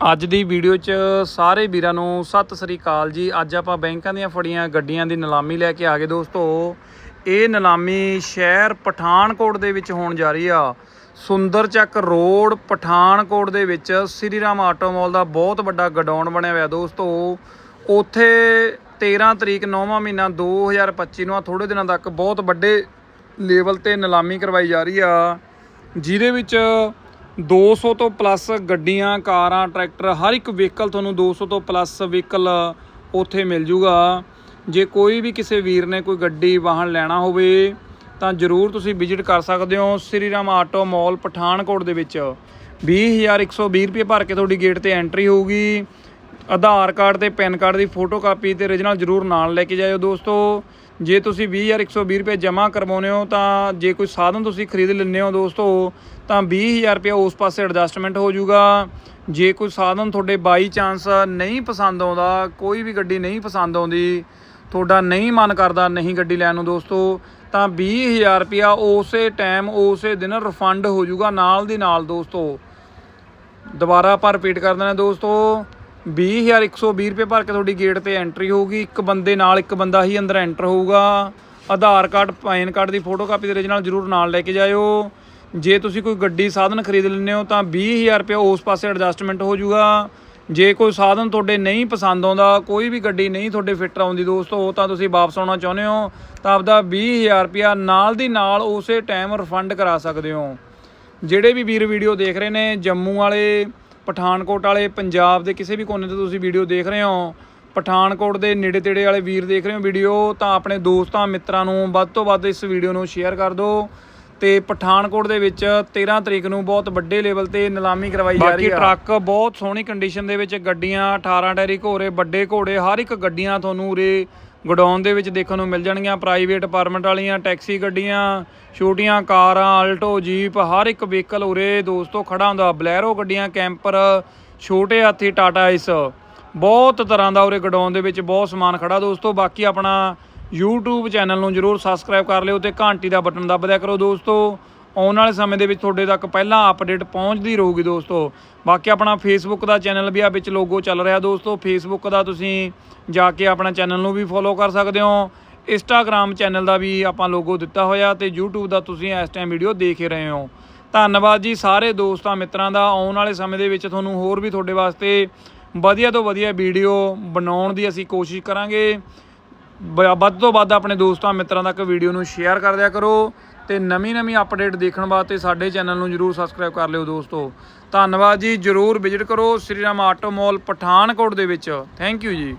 ਅੱਜ ਦੀ ਵੀਡੀਓ 'ਚ ਸਾਰੇ ਵੀਰਾਂ ਨੂੰ ਸਤਿ ਸ੍ਰੀ ਅਕਾਲ ਜੀ। ਅੱਜ ਆਪਾਂ ਬੈਂਕਾਂ ਦੀਆਂ ਫੜੀਆਂ ਗੱਡੀਆਂ ਦੀ ਨਿਲਾਮੀ ਲੈ ਕੇ ਆ ਗਏ ਦੋਸਤੋ। ਇਹ ਨਿਲਾਮੀ ਸ਼ਹਿਰ ਪਠਾਨਕੋਟ ਦੇ ਵਿੱਚ ਹੋਣ ਜਾ ਰਹੀ ਆ। ਸੁੰਦਰ ਚੱਕ ਰੋਡ ਪਠਾਨਕੋਟ ਦੇ ਵਿੱਚ ਸ੍ਰੀ ਰਾਮ ਆਟੋਮੋਲ ਦਾ ਬਹੁਤ ਵੱਡਾ ਗਡਾਊਨ ਬਣਿਆ ਹੋਇਆ ਦੋਸਤੋ। ਉੱਥੇ 13 ਤਰੀਕ 9ਵਾਂ ਮਹੀਨਾ 2025 ਨੂੰ ਆ ਥੋੜੇ ਦਿਨਾਂ ਤੱਕ ਬਹੁਤ ਵੱਡੇ ਲੈਵਲ ਤੇ ਨਿਲਾਮੀ ਕਰਵਾਈ ਜਾ ਰਹੀ ਆ। ਜਿਹਦੇ ਵਿੱਚ 200 ਤੋਂ ਪਲੱਸ ਗੱਡੀਆਂ, ਕਾਰਾਂ, ਟਰੈਕਟਰ, ਹਰ ਇੱਕ ਵਹੀਕਲ ਤੁਹਾਨੂੰ 200 ਤੋਂ ਪਲੱਸ ਵਹੀਕਲ ਉੱਥੇ ਮਿਲ ਜੂਗਾ। ਜੇ ਕੋਈ ਵੀ ਕਿਸੇ ਵੀਰ ਨੇ ਕੋਈ ਗੱਡੀ, ਵਾਹਨ ਲੈਣਾ ਹੋਵੇ, ਤਾਂ ਜਰੂਰ ਤੁਸੀਂ ਵਿਜ਼ਿਟ ਕਰ ਸਕਦੇ ਹੋ ਸ੍ਰੀ ਰਾਮ ਆਟੋ ਮਾਲ ਪਠਾਨਕੋਟ ਦੇ ਵਿੱਚ। 20120 ਰੁਪਏ ਭਰ ਕੇ ਤੁਹਾਡੀ ਗੇਟ ਤੇ ਐਂਟਰੀ ਹੋਊਗੀ। ਆਧਾਰ ਕਾਰਡ ਤੇ ਪੈਨ ਕਾਰਡ ਦੀ ਫੋਟੋ ਕਾਪੀ ਤੇ origignal ਜਰੂਰ ਨਾਲ ਲੈ ਕੇ ਜਾਇਓ ਦੋਸਤੋ। ਜੇ ਤੁਸੀਂ 20120 ਰੁਪਏ ਜਮ੍ਹਾਂ ਕਰਵਾਉਂਦੇ ਹੋ ਤਾਂ ਜੇ ਕੋਈ ਸਾਧਨ ਤੁਸੀਂ ਖਰੀਦ ਲੈਂਦੇ ਹੋ ਦੋਸਤੋ, ਤਾਂ 20000 ਰੁਪਏ ਉਸ ਪਾਸੇ ਐਡਜਸਟਮੈਂਟ ਹੋ ਜਾਊਗਾ। ਜੇ ਕੋਈ ਸਾਧਨ ਤੁਹਾਡੇ ਬਾਈ ਚਾਂਸ ਨਹੀਂ ਪਸੰਦ ਆਉਂਦਾ, ਕੋਈ ਵੀ ਗੱਡੀ ਨਹੀਂ ਪਸੰਦ ਆਉਂਦੀ, ਤੁਹਾਡਾ ਨਹੀਂ ਮਨ ਕਰਦਾ ਨਹੀਂ ਗੱਡੀ ਲੈਣ ਨੂੰ ਦੋਸਤੋ, ਤਾਂ 20000 ਰੁਪਇਆ ਉਸੇ ਟਾਈਮ ਉਸੇ ਦਿਨ ਰਿਫੰਡ ਹੋ ਜਾਊਗਾ ਨਾਲ ਦੀ ਨਾਲ ਦੋਸਤੋ। ਦੁਬਾਰਾ ਆਪਾਂ ਰਿਪੀਟ ਕਰ ਦਿੰਦੇ ਦੋਸਤੋ। 20120 ਰੁਪਏ ਭਰ ਕੇ ਤੁਹਾਡੀ ਗੇਟ ਤੇ ਐਂਟਰੀ ਹੋਊਗੀ। ਇੱਕ ਬੰਦੇ ਨਾਲ ਇੱਕ ਬੰਦਾ ਹੀ ਅੰਦਰ ਐਂਟਰ ਹੋਊਗਾ। ਆਧਾਰ ਕਾਰਡ, ਪੈਨ ਕਾਰਡ ਦੀ ਫੋਟੋ ਕਾਪੀ ਦੇ ਨਾਲ ਜਰੂਰ ਨਾਲ ਲੈ ਕੇ ਜਾਇਓ। ਜੇ ਤੁਸੀਂ ਕੋਈ ਗੱਡੀ ਸਾਧਨ ਖਰੀਦ ਲੈਂਦੇ ਹੋ ਤਾਂ 20000 ਰੁਪਏ ਉਸ ਪਾਸੇ ਐਡਜਸਟਮੈਂਟ ਹੋ ਜਾਊਗਾ। ਜੇ ਕੋਈ ਸਾਧਨ ਤੁਹਾਡੇ ਨਹੀਂ ਪਸੰਦ ਆਉਂਦਾ, ਕੋਈ ਵੀ ਗੱਡੀ ਨਹੀਂ ਤੁਹਾਡੇ ਫਿੱਟ ਆਉਂਦੀ ਦੋਸਤੋ ਤਾਂ ਤੁਸੀਂ ਵਾਪਸ ਆਉਣਾ ਚਾਹੁੰਦੇ ਹੋ, ਤਾਂ ਆਪਦਾ 20000 ਰੁਪਿਆ ਨਾਲ ਦੀ ਨਾਲ ਉਸੇ ਟਾਈਮ ਰਿਫੰਡ ਕਰਾ ਸਕਦੇ ਹੋ। ਜਿਹੜੇ ਵੀ ਵੀਰ ਵੀਡੀਓ ਦੇਖ ਰਹੇ ਨੇ, ਜੰਮੂ ਵਾਲੇ ਪਠਾਨਕੋਟ ਵਾਲੇ ਪੰਜਾਬ ਦੇ ਕਿਸੇ ਵੀ ਕੋਨੇ ਤੋਂ ਤੁਸੀਂ ਵੀਡੀਓ ਦੇਖ ਰਹੇ ਹੋ ਪਠਾਨਕੋਟ ਦੇ ਨੇੜੇ ਤੇੜੇ ਵਾਲੇ ਵੀਰ ਦੇਖ ਰਹੇ ਹੋ ਵੀਡੀਓ ਤਾਂ ਆਪਣੇ ਦੋਸਤਾਂ ਮਿੱਤਰਾਂ ਨੂੰ ਵੱਧ ਤੋਂ ਵੱਧ ਇਸ ਵੀਡੀਓ ਨੂੰ ਸ਼ੇਅਰ ਕਰ ਦਿਓ। ਤੇ ਪਠਾਨਕੋਟ ਦੇ ਵਿੱਚ 13 ਤਰੀਕ ਨੂੰ ਬਹੁਤ ਵੱਡੇ ਲੈਵਲ ਤੇ ਨਿਲਾਮੀ ਕਰਵਾਈ ਜਾ ਰਹੀ ਹੈ ਬਾਕੀ ਟਰੱਕ ਬਹੁਤ ਸੋਹਣੀ ਕੰਡੀਸ਼ਨ ਦੇ ਵਿੱਚ ਗੱਡੀਆਂ 18 ਟੈਰੀ ਘੋੜੇ ਵੱਡੇ ਘੋੜੇ ਹਰ ਇੱਕ ਗੱਡੀਆਂ ਤੁਹਾਨੂੰ ਉਰੇ ਗਡਾਊਨ ਦੇ ਵਿੱਚ ਦੇਖਣ ਨੂੰ ਮਿਲ ਜਾਣਗੀਆਂ। ਪ੍ਰਾਈਵੇਟ ਪਰਮਿਟ ਵਾਲੀਆਂ ਟੈਕਸੀ ਗੱਡੀਆਂ, ਛੋਟੀਆਂ ਕਾਰਾਂ ਆਲਟੋ ਜੀਪ ਹਰ ਇੱਕ ਵਹੀਕਲ ਉਰੇ ਦੋਸਤੋ ਖੜਾ ਹੁੰਦਾ। ਬਲੈਰੋ ਗੱਡੀਆਂ ਕੈਂਪਰ ਛੋਟੇ ਹਾਥੀ, ਟਾਟਾ ਇਸ ਬਹੁਤ ਤਰ੍ਹਾਂ ਦਾ ਉਰੇ ਗਡਾਊਨ ਦੇ ਵਿੱਚ ਬਹੁਤ ਸਮਾਨ ਖੜਾ ਦੋਸਤੋ। ਬਾਕੀ ਆਪਣਾ YouTube ਚੈਨਲ ਨੂੰ ਜਰੂਰ ਸਬਸਕ੍ਰਾਈਬ ਕਰ ਲਿਓ ਤੇ ਘੰਟੀ ਦਾ ਬਟਨ ਦੱਬ ਦਿਆ ਕਰੋ ਦੋਸਤੋ। ਆਉਣ ਵਾਲੇ ਸਮੇਂ ਦੇ ਵਿੱਚ ਤੁਹਾਡੇ ਤੱਕ ਪਹਿਲਾਂ ਅਪਡੇਟ ਪਹੁੰਚਦੀ ਰਹੂਗੀ ਦੋਸਤੋ। ਬਾਕੀ ਆਪਣਾ ਫੇਸਬੁੱਕ ਦਾ ਚੈਨਲ ਵੀ ਆ ਵਿੱਚ ਲੋਗੋ ਚੱਲ ਰਿਹਾ ਦੋਸਤੋ। ਫੇਸਬੁੱਕ ਦਾ ਤੁਸੀਂ ਜਾ ਕੇ ਆਪਣਾ ਚੈਨਲ ਨੂੰ ਵੀ ਫੋਲੋ ਕਰ ਸਕਦੇ ਹੋ। Instagram ਚੈਨਲ ਦਾ ਵੀ ਆਪਾਂ ਲੋਗੋ ਦਿੱਤਾ ਹੋਇਆ ਤੇ YouTube ਦਾ ਤੁਸੀਂ ਇਸ ਟਾਈਮ ਵੀਡੀਓ ਦੇਖ ਰਹੇ ਹੋ। ਧੰਨਵਾਦ ਜੀ ਸਾਰੇ ਦੋਸਤਾਂ ਮਿੱਤਰਾਂ ਦਾ। ਆਉਣ ਵਾਲੇ ਸਮੇਂ ਦੇ ਵਿੱਚ ਤੁਹਾਨੂੰ ਹੋਰ ਵੀ ਤੁਹਾਡੇ ਵਾਸਤੇ ਵਧੀਆ ਤੋਂ ਵਧੀਆ ਵੀਡੀਓ ਬਣਾਉਣ ਦੀ ਅਸੀਂ ਕੋਸ਼ਿਸ਼ ਕਰਾਂਗੇ। ਵੱਧ ਤੋਂ ਵੱਧ ਆਪਣੇ ਦੋਸਤਾਂ ਮਿੱਤਰਾਂ ਤੱਕ ਵੀਡੀਓ ਨੂੰ ਸ਼ੇਅਰ ਕਰ ਦਿਆ ਕਰੋ ਤੇ ਨਵੀਂ ਨਵੀਂ ਅਪਡੇਟ ਦੇਖਣ ਵਾਸਤੇ ਸਾਡੇ ਚੈਨਲ ਨੂੰ ਜਰੂਰ ਸਬਸਕ੍ਰਾਈਬ ਕਰ ਲਿਓ ਦੋਸਤੋ। ਧੰਨਵਾਦ ਜੀ, ਜਰੂਰ ਵਿਜ਼ਿਟ ਕਰੋ ਸ੍ਰੀ ਰਾਮ ਆਟੋ ਮਾਲ ਪਠਾਨਕੋਟ ਦੇ ਵਿੱਚ। ਥੈਂਕ ਯੂ ਜੀ।